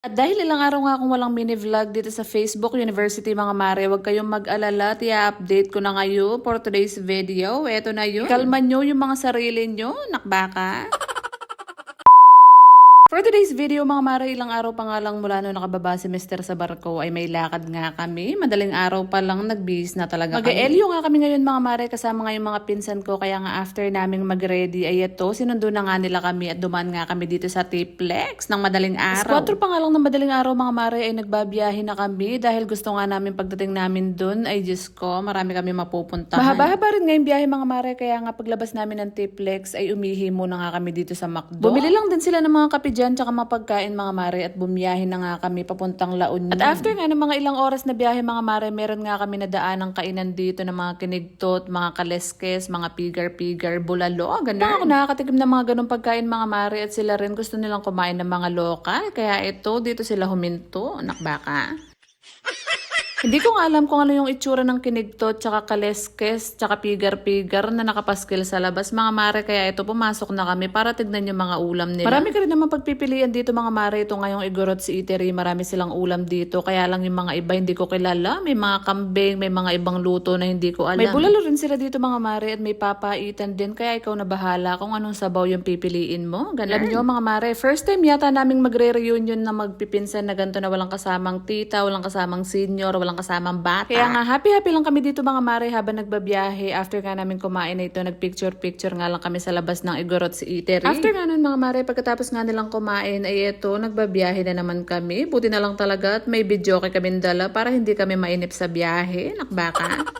At dahil ilang araw nga akong walang mini-vlog dito sa Facebook University mga mare, huwag kayong mag-alala at i-update ko na ngayon for today's video. Eto na yun. Kalman nyo yung mga sarili nyo, nakbaka. For today's video, mga mare, ilang araw pa nga lang mula nung nakababa si Mr. sa barko ay may lakad nga kami. Madaling araw pa lang nagbihis na talaga kami. Mag-elyo nga kami ngayon mga mare kasama nga yung mga pinsan ko. Kaya nga after naming mag-ready ay ito, sinundo na nga nila kami at duman nga kami dito sa Tiplex ng madaling araw. 4 pa nga lang ng madaling araw mga mare ay nagbabiyahe na kami dahil gusto nga namin pagdating namin dun ay Diyos ko, marami kami mapupuntahan. Mahaba-haba rin nga yung biyahe mga mare kaya nga paglabas namin ng Tiplex ay umihi muna nga kami dito sa McDo. Bumili lang din sila ng mga kape dyan tsaka mga pagkain mga mare at bumiyahe na nga kami papuntang La Union. At after nga ng mga ilang oras na biyahe mga mare, meron nga kami nadaan ng kainan dito ng mga kinigtot, mga kaleskes, mga pigar-pigar, bulalo, ganun. Ako nakakatikim ng mga ganong pagkain mga mare at sila rin gusto nilang kumain ng mga lokal. Kaya ito, dito sila huminto. Nakbaka. Hindi ko nga alam kung ano yung itsura ng kinigtot, tsaka kaleskes, tsaka pigar-pigar na nakapaskil sa labas. Mga mare, kaya ito pumasok na kami para tignan yung mga ulam nila. Marami ka rin naman pagpipilian dito mga mare. Ito ngayong Igorot si Eatery, marami silang ulam dito. Kaya lang yung mga iba hindi ko kilala. May mga kambing, may mga ibang luto na hindi ko alam. May bulalo rin sila dito mga mare at may papaitan din. Kaya ikaw na bahala kung anong sabaw yung pipiliin mo. Ganun. Nyo mga mare, first time yata naming magre-reunion na magpipinsan na ganito na walang kasamang tita, walang kasamang senior, walang kasamang bata. Kaya nga, happy-happy lang kami dito mga mare habang nagbabiyahe. After nga namin kumain na ito, nagpicture-picture nga lang kami sa labas ng Igorot si Eatery. After nga nun mga mare, pagkatapos nga nilang kumain, ay ito, nagbabiyahe na naman kami. Buti na lang talaga at may video kay kami dala para hindi kami mainip sa biyahe. Nakbaka.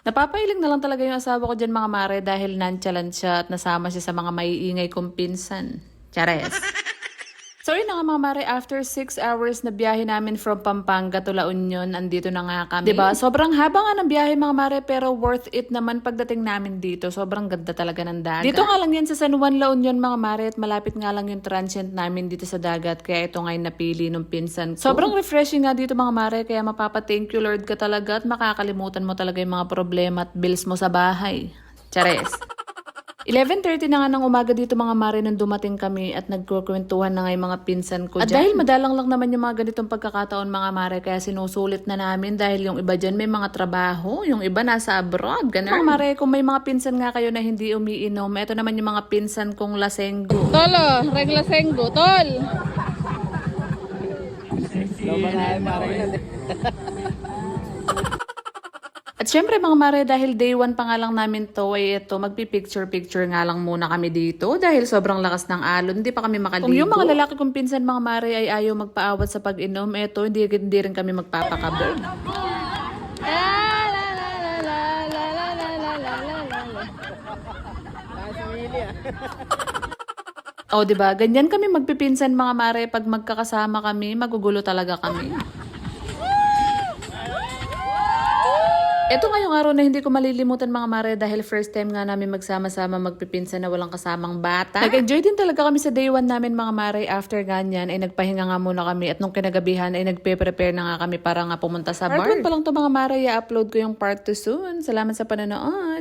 Napapailing na lang talaga yung asawa ko dyan mga mare dahil nonchalant siya at nasama siya sa mga maiingay kong pinsan. Chares. So yun na nga mga mare, after 6 hours na biyahe namin from Pampanga to La Union, andito na nga kami. 'Di ba? Sobrang haba nga ng biyahe mga mare, pero worth it naman pagdating namin dito. Sobrang ganda talaga ng dagat. Dito nga lang yan sa San Juan, La Union mga mare, at malapit nga lang yung transient namin dito sa dagat, kaya ito nga yung napili ng pinsan ko. Sobrang refreshing nga dito mga mare, kaya mapapa-thank you Lord ka talaga at makakalimutan mo talaga yung mga problema at bills mo sa bahay. Chares. 11.30 na nga ng umaga dito mga mare nung dumating kami at nagkukwentuhan na nga yung mga pinsan ko At dahil madalang lang naman yung mga ganitong pagkakataon mga mare kaya sinusulit na namin dahil yung iba dyan may mga trabaho, yung iba nasa abroad, ganun. Mga mare, kung may mga pinsan nga kayo na hindi umiinom, eto naman yung mga pinsan kong lasenggo. Tolo, regla senggo, tol. Syempre mga mare, dahil day one pa nga lang namin to, ay ito, magpipicture-picture nga lang muna kami dito dahil sobrang lakas ng alon, hindi pa kami makaligo. Kung yung mga lalaki kong pinsan mga mare ay ayaw magpaawat sa pag-inom, eto, hindi, hindi rin kami magpapakabog. O, di ba? Ganyan kami magpipinsan mga mare pag magkakasama kami, magugulo talaga kami. Ito ngayong araw na hindi ko malilimutan mga mare dahil first time nga namin magsama-sama magpipinsan na walang kasamang bata. Nag-enjoy din talaga kami sa day one namin mga mare. After ganyan ay nagpahinga nga muna kami at nung kinagabihan ay nagpe-prepare na nga kami para nga pumunta sa bar. Part 1 pa lang to mga mare, i-upload ko yung part 2 soon. Salamat sa panonood.